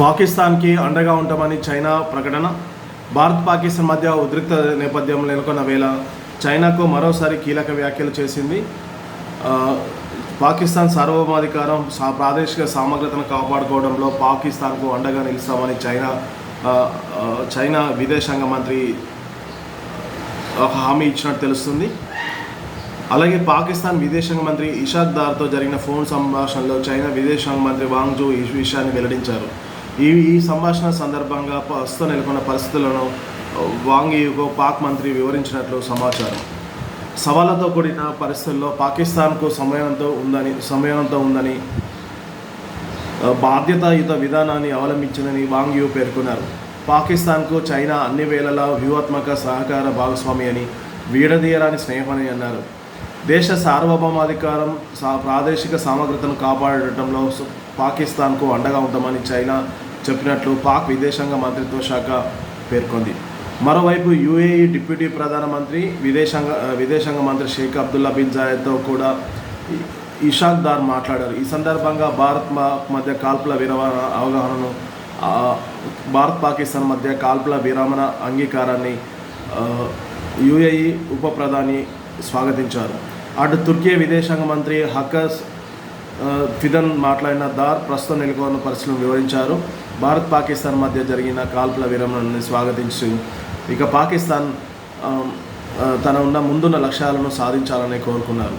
పాకిస్తాన్కి అండగా ఉంటామని చైనా ప్రకటన. భారత్ పాకిస్తాన్ మధ్య ఉద్రిక్త నేపథ్యం నెలకొన్న వేళ చైనాకు మరోసారి కీలక వ్యాఖ్యలు చేసింది. పాకిస్తాన్ సార్వభౌమాధికారం సా ప్రాదేశిక సమగ్రతను కాపాడుకోవడంలో పాకిస్తాన్కు అండగా నిలుస్తామని చైనా చైనా విదేశాంగ మంత్రి ఒక హామీ ఇచ్చినట్టు తెలుస్తుంది. అలాగే పాకిస్తాన్ విదేశాంగ మంత్రి ఇషాక్ దార్తో జరిగిన ఫోన్ సంభాషణలో చైనా విదేశాంగ మంత్రి వాంగ్జూ ఈ విషయాన్ని వెల్లడించారు. ఈ ఈ సంభాషణ సందర్భంగా ప్రస్తుతం నెలకొన్న పరిస్థితులను వాంగ్ పాక్ మంత్రి వివరించినట్లు సమాచారం. సవాళ్ళతో కూడిన పరిస్థితుల్లో పాకిస్తాన్కు సమయంతో ఉందని సమయంతో ఉందని బాధ్యతాయుత విధానాన్ని అవలంబించిందని వాంగ్యూ పేర్కొన్నారు. పాకిస్తాన్కు చైనా అన్ని వేళలా వ్యూహాత్మక సహకార భాగస్వామి అని వీడదీయరాని స్నేహమని అన్నారు. దేశ సార్వభౌమాధికారం సా ప్రాదేశిక సమగ్రతను కాపాడటంలో పాకిస్తాన్కు అండగా ఉంటామని చైనా చెప్పినట్లు పాక్ విదేశాంగ మంత్రిత్వ శాఖ పేర్కొంది. మరోవైపు యుఏఈ డిప్యూటీ ప్రధానమంత్రి విదేశాంగ విదేశాంగ మంత్రి షేక్ అబ్దుల్లా బిన్ జాయద్తో కూడా ఇషాక్ దార్ మాట్లాడారు. ఈ సందర్భంగా భారత్ మా- మధ్య కాల్పుల విరమణ అవగాహనను భారత్ పాకిస్తాన్ మధ్య కాల్పుల విరమణ అంగీకారాన్ని యుఏఈ ఉప ప్రధాని స్వాగతించారు. అటు తుర్కీ విదేశాంగ మంత్రి హకస్ ఫిదన్ మాట్లాడిన దార్ ప్రస్తుతం నెలకొన్న పరిస్థితులను వివరించారు. భారత్ పాకిస్తాన్ మధ్య జరిగిన కాల్పుల విరమణని స్వాగతించి ఇక పాకిస్తాన్ తన ఉన్న ముందున్న లక్ష్యాలను సాధించాలని కోరుకున్నారు.